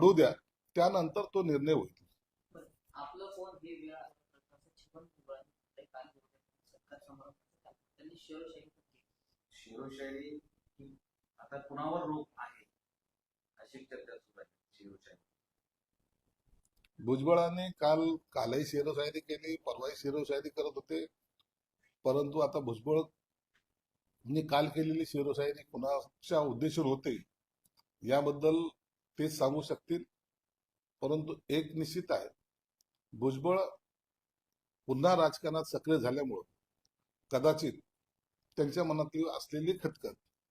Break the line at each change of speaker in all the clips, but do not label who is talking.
पडू द्या त्यानंतर तो निर्णय होईल भुजबळाने काल कालही शेरोशायरी केली परवाही शेरोशायरी करत होते परंतु आता भुजबळ काल केलेली शेरोशायरी कुणाच्या उद्देशून होते याबद्दल ते सांगू शकतील परंतु एक निश्चित आहे भुजबळ पुन्हा राजकारणात सक्रिय झाल्यामुळं कदाचित त्यांच्या मनातली असलेली खतखत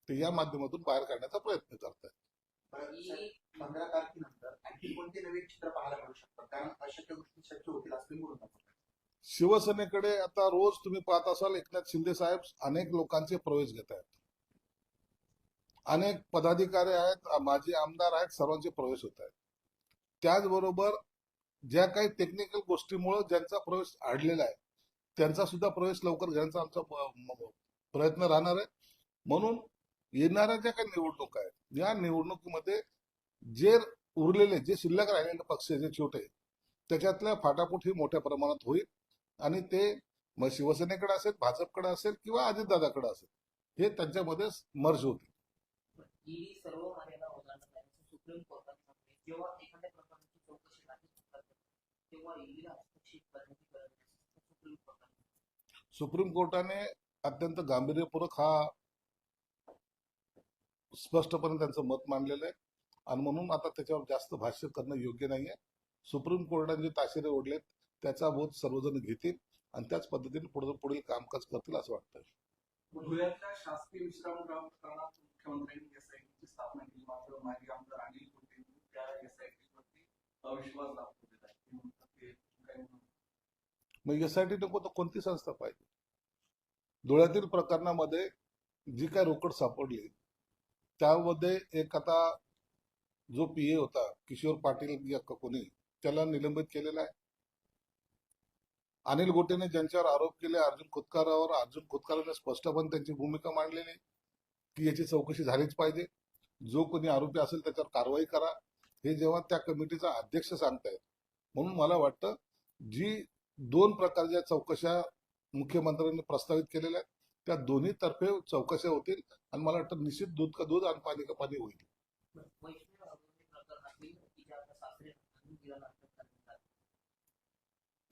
ते या माध्यमातून बाहेर काढण्याचा प्रयत्न करत आहेत शिवसेनेकडे आता रोज तुम्ही पाहत असाल एकनाथ शिंदे साहेब अनेक लोकांचे प्रवेश घेत आहेत अनेक पदाधिकारी आहेत माजी आमदार आहेत सर्वांचे प्रवेश होत आहेत त्याचबरोबर ज्या काही टेक्निकल गोष्टीमुळे ज्यांचा प्रवेश अडलेला आहे त्यांचा सुद्धा प्रवेश लवकर घेण्याचा आमचा प्रयत्न राहणार आहे म्हणून येणाऱ्या ज्या काही निवडणूक आहेत या निवडणुकीमध्ये जे उरलेले जे शिल्लक राहिलेले पक्ष जे छोटे त्याच्यातल्या फाटाफूट ही मोठ्या प्रमाणात होईल आणि ते मग शिवसेनेकडे असेल भाजपकडे असेल किंवा अजितदादाकडे असेल हे त्यांच्यामध्ये मर्ज होतील ईडी सर्व मर्यादा ओलांडणाऱ्यांचा सुप्रीम कोर्टात सांगते जेव्हा एखाद्या प्रकरणाची चौकशी नाही तेव्हा ईडीला हस्तक्षेप करण्याची गरज सुप्रीम कोर्टाने सुप्रीम कोर्टाने अत्यंत गांभीर्यपूर्वक हा स्पष्टपणे त्यांचं मत मांडलेलं आहे आणि म्हणून आता त्याच्यावर जास्त भाष्य करणं योग्य नाहीये सुप्रीम कोर्टाने जे ताशेरे ओढलेत त्याचा बोध सर्वजण घेतील आणि त्याच पद्धतीने पुढे पुढील कामकाज करतील असं वाटतं कंप्लेंट एसआयटीची स्थापना केली मात्र मागे आमदार अनिल कुठे त्या एसआयटी वरती अविश्वास दाखवलेला आहे मग एसआयटी नको तर कोणती संस्था पाहिजे धुळ्यातील प्रकरणामध्ये जी काय रोकड सापडली त्यामध्ये एक आता जो पीए होता किशोर पाटील या कोणी त्याला निलंबित केलेला आहे अनिल गोटेने ज्यांच्यावर आरोप केले अर्जुन खोतकारावर अर्जुन खोतकाराने स्पष्टपणे त्यांची भूमिका मांडलेली आहे की याची चौकशी झालीच पाहिजे जो कोणी आरोपी असेल त्याच्यावर कारवाई करा हे जेव्हा त्या कमिटीचा अध्यक्ष सांगतायत म्हणून मला वाटतं जी दोन प्रकारच्या चौकशा मुख्यमंत्र्यांनी प्रस्तावित केलेल्या आहेत त्या दोन्ही तर्फे चौकशा होतील आणि मला वाटतं निश्चित दूध का दूध आणि पाणी का पाणी होईल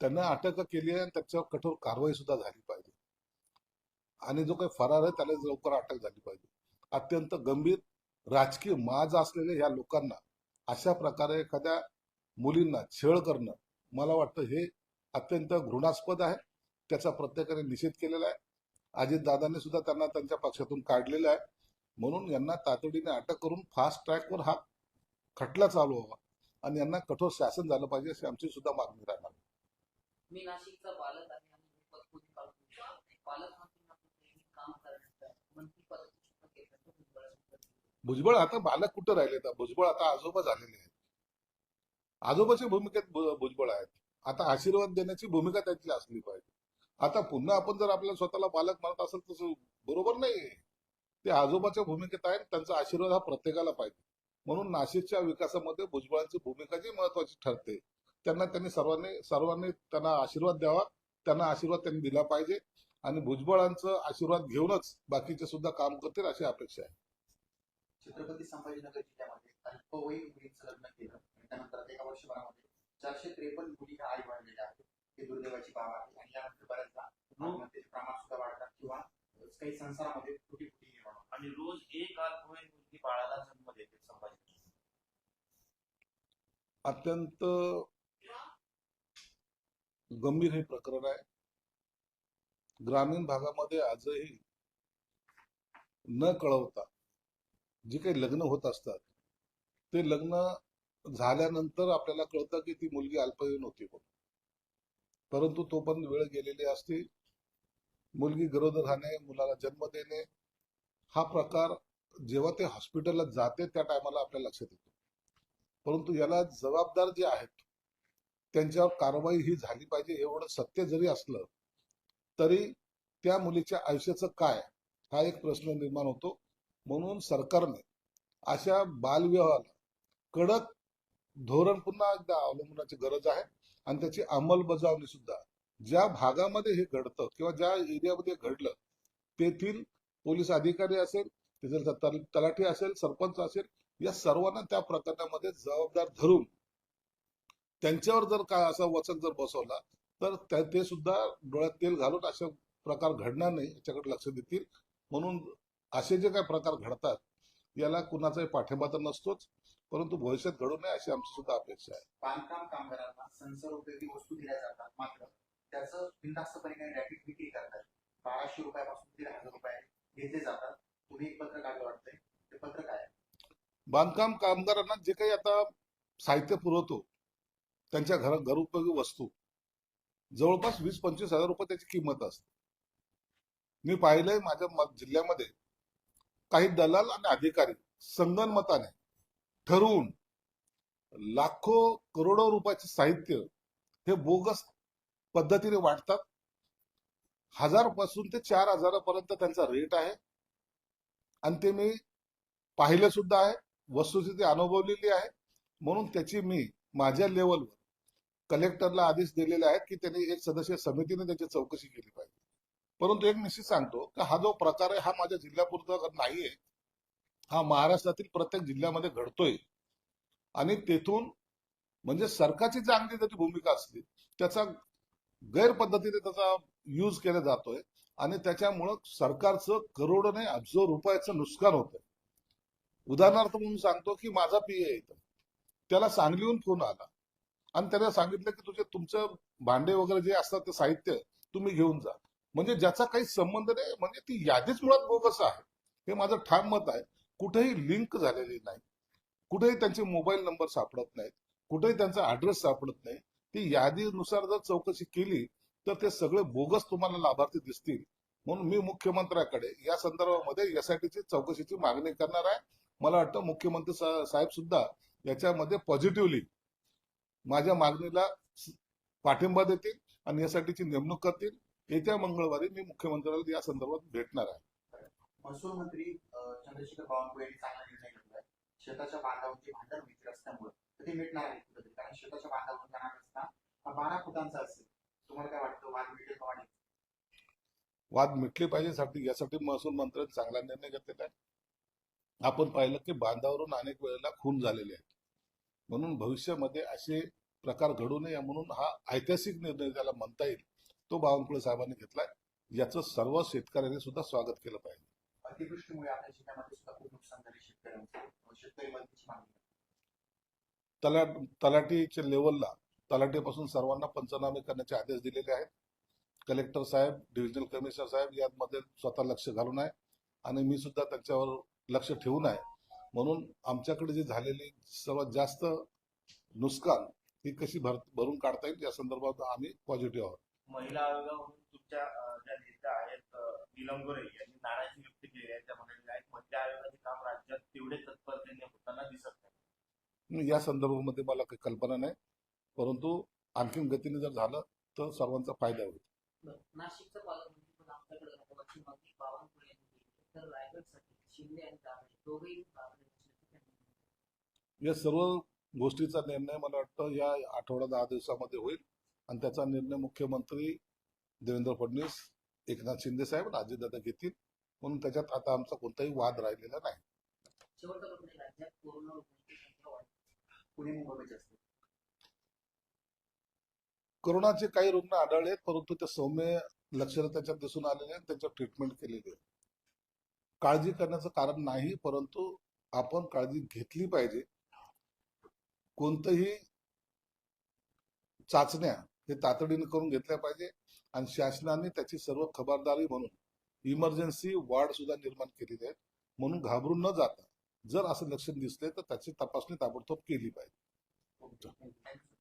त्यांना अटक केली आहे आणि त्याच्यावर कठोर कारवाई सुद्धा झाली पाहिजे आणि जो काही फरार आहे त्याला लवकर अटक झाली पाहिजे अत्यंत गंभीर राजकीय माज असलेल्या ह्या लोकांना अशा प्रकारे एखाद्या मुलींना छळ करणं मला वाटतं हे अत्यंत घृणास्पद आहे त्याचा प्रत्येकाने निषेध केलेला आहे अजितदादांनी सुद्धा त्यांना त्यांच्या पक्षातून काढलेलं आहे म्हणून यांना तातडीने अटक करून फास्ट ट्रॅकवर हा खटला चालू हवा आणि यांना कठोर शासन झालं पाहिजे अशी आमची सुद्धा मागणी राहणार मी नाशिकचा पालक भुजबळ आता बालक कुठं राहिलेत भुजबळ आता आजोबा झालेले आहेत आजोबाच्या भूमिकेत भुजबळ आहेत आता आशीर्वाद देण्याची भूमिका त्यांची असली पाहिजे आता पुन्हा आपण जर आपल्याला स्वतःला बालक म्हणत असेल तर बरोबर नाही ते आजोबाच्या भूमिकेत आहे त्यांचा आशीर्वाद हा प्रत्येकाला पाहिजे म्हणून नाशिकच्या विकासामध्ये भुजबळांची भूमिका जी महत्वाची ठरते त्यांना त्यांनी सर्वांनी सर्वांनी त्यांना आशीर्वाद द्यावा त्यांना आशीर्वाद त्यांनी दिला पाहिजे आणि भुजबळांचा आशीर्वाद घेऊनच बाकीचे सुद्धा काम करतील अशी अपेक्षा आहे छत्रपती संभाजीनगर जिल्ह्यामध्ये अल्पवयीन मुलींचं लग्न केलं त्यानंतर एका वर्षभरामध्ये चारशे त्रेपन्न मुली ह्या आई वाढलेल्या आहेत हे दुर्दैवाची बाब आहे आणि यानंतर बऱ्याचदा प्रमाण सुद्धा वाढतात किंवा काही संसारामध्ये कुठे कुठे निर्माण आणि रोज एक अल्पवयीन मुलगी बाळाला जन्म देते संभाजी अत्यंत गंभीर हे प्रकरण आहे ग्रामीण भागामध्ये आजही न कळवता जे काही लग्न होत असतात ते लग्न झाल्यानंतर आपल्याला कळतं की ती मुलगी अल्पवयीन होती म्हणून परंतु तो पण वेळ गेलेली असते मुलगी गरोदर राहणे मुलाला जन्म देणे हा प्रकार जेव्हा ते हॉस्पिटलला जाते त्या टायमाला आपल्या लक्षात येतो परंतु याला जबाबदार जे आहेत त्यांच्यावर कारवाई ही झाली पाहिजे एवढं सत्य जरी असलं तरी त्या मुलीच्या आयुष्याचं काय हा एक प्रश्न निर्माण होतो म्हणून सरकारने अशा बालविवाहाला कडक धोरण पुन्हा एकदा अवलंबण्याची गरज आहे आणि त्याची अंमलबजावणी सुद्धा ज्या भागामध्ये हे घडतं किंवा ज्या एरियामध्ये घडलं तेथील पोलीस अधिकारी असेल तेथील तलाठी असेल सरपंच असेल या सर्वांना त्या प्रकरणामध्ये जबाबदार धरून त्यांच्यावर जर काय असा वचक जर बसवला तर ते सुद्धा डोळ्यात तेल घालून अशा प्रकार घडणार नाही याच्याकडे लक्ष देतील म्हणून असे जे काही प्रकार घडतात याला कुणाचाही पाठिंबा तर नसतोच परंतु भविष्यात घडू नये अशी आमची सुद्धा अपेक्षा आहे बांधकाम कामगारांना काही रुपयापासून बांधकाम कामगारांना जे काही आता साहित्य पुरवतो त्यांच्या घर घरउपयोगी वस्तू जवळपास वीस पंचवीस हजार रुपये त्याची किंमत असते मी पाहिलंय माझ्या जिल्ह्यामध्ये काही दलाल आणि अधिकारी संगणमताने ठरवून लाखो करोडो रुपयाचे साहित्य हे बोगस पद्धतीने वाटतात हजार पासून ते चार हजारापर्यंत त्यांचा रेट आहे आणि ते मी पाहिले सुद्धा आहे वस्तुस्थिती अनुभवलेली आहे म्हणून त्याची मी माझ्या लेवलवर कलेक्टरला आदेश दिलेले आहेत की त्यांनी एक सदस्य समितीने त्याची चौकशी केली पाहिजे परंतु एक निश्चित सांगतो की हा जो प्रकार आहे हा माझ्या जिल्ह्यापुरता नाहीये हा महाराष्ट्रातील प्रत्येक जिल्ह्यामध्ये घडतोय आणि तेथून म्हणजे सरकारची चांगली त्याची भूमिका असली त्याचा गैरपद्धतीने त्याचा यूज केला जातोय आणि त्याच्यामुळं सरकारचं करोड नाही अब्ज रुपयाचं नुकसान होत उदाहरणार्थ म्हणून सांगतो की माझा पीए येतो त्याला सांगलीहून फोन आला आणि त्याला सांगितलं की तुझे तुमचं भांडे वगैरे जे असतात ते साहित्य तुम्ही घेऊन जा म्हणजे ज्याचा काही संबंध नाही म्हणजे ती यादीच मुळात बोगस आहे हे माझं ठाम मत आहे कुठेही लिंक झालेली नाही कुठेही त्यांचे मोबाईल नंबर सापडत नाहीत कुठेही त्यांचा ऍड्रेस सापडत नाही ती यादीनुसार जर चौकशी केली तर ते सगळे बोगस तुम्हाला लाभार्थी दिसतील म्हणून मी मुख्यमंत्र्याकडे या संदर्भामध्ये यासाठीची चौकशीची मागणी करणार आहे मला वाटतं मुख्यमंत्री साहेब सुद्धा याच्यामध्ये पॉझिटिव्हली माझ्या मागणीला पाठिंबा देतील आणि यासाठीची नेमणूक करतील येत्या मंगळवारी मी मुख्यमंत्र्याला या संदर्भात भेटणार आहे महसूल मंत्री चंद्रशेखर बावनकुळे यांनी चांगला निर्णय घेतलाय शेताच्या बांधावरची भांडण मित्र असल्यामुळे ते मिटणार आहे कारण शेताच्या बांधावर जाणार रस्ता हा बारा फुटांचा असेल तुम्हाला काय वाटतं वाद मिटेल का वाटेल वाद मिटले पाहिजे साठी यासाठी महसूल मंत्र्यांनी चांगला निर्णय घेतलेला आहे आपण पाहिलं की बांधावरून अनेक वेळेला खून झालेले आहेत म्हणून भविष्यामध्ये असे प्रकार घडू नये म्हणून हा ऐतिहासिक निर्णय त्याला म्हणता येईल तो बावनकुळे साहेबांनी घेतलाय याचं सर्व शेतकऱ्यांनी सुद्धा स्वागत केलं पाहिजे तला तलाठीच्या लेवलला पासून सर्वांना पंचनामे करण्याचे आदेश दिलेले आहेत कलेक्टर साहेब डिव्हिजनल कमिशनर साहेब यांमध्ये स्वतः लक्ष घालून आहे आणि मी सुद्धा त्याच्यावर लक्ष ठेवून आहे म्हणून आमच्याकडे जे झालेली सर्वात जास्त नुकसान ती कशी भर भरून काढता येईल या संदर्भात आम्ही पॉझिटिव्ह आहोत महिला आयोगावरून तुमच्या ज्या नेत्या आहेत नीलम गोरे यांनी नाराजी व्यक्त केली आहे त्या म्हणाल्या आहेत महिला आयोगाचे काम राज्यात तेवढे तत्परतेने होताना दिसत नाही या संदर्भामध्ये मला काही कल्पना नाही परंतु आणखी गतीने जर झालं तर सर्वांचा फायदा होईल नाशिकचा पालकमंत्री पण आपल्याकडे राहण्याची मागणी बावनकुळे यांनी केली तर रायगडसाठी शिंदे आणि दाभळे दोघेही या सर्व गोष्टीचा निर्णय मला वाटतं या आठवडा दहा दिवसामध्ये होईल आणि त्याचा निर्णय मुख्यमंत्री देवेंद्र फडणवीस एकनाथ शिंदे साहेब दादा घेतील म्हणून त्याच्यात आता आमचा कोणताही वाद राहिलेला नाही कोरोनाचे काही रुग्ण आढळले परंतु ते सौम्य लक्षण त्याच्यात दिसून आलेले आणि त्याच्यावर ट्रीटमेंट केलेली आहे काळजी करण्याचं कारण नाही परंतु आपण काळजी घेतली पाहिजे कोणतंही चाचण्या हे तातडीने करून घेतल्या पाहिजे आणि शासनाने त्याची सर्व खबरदारी म्हणून इमर्जन्सी वॉर्ड सुद्धा निर्माण केलेले आहेत म्हणून घाबरून न जाता जर असं लक्षण दिसले तर त्याची तपासणी ताबडतोब केली पाहिजे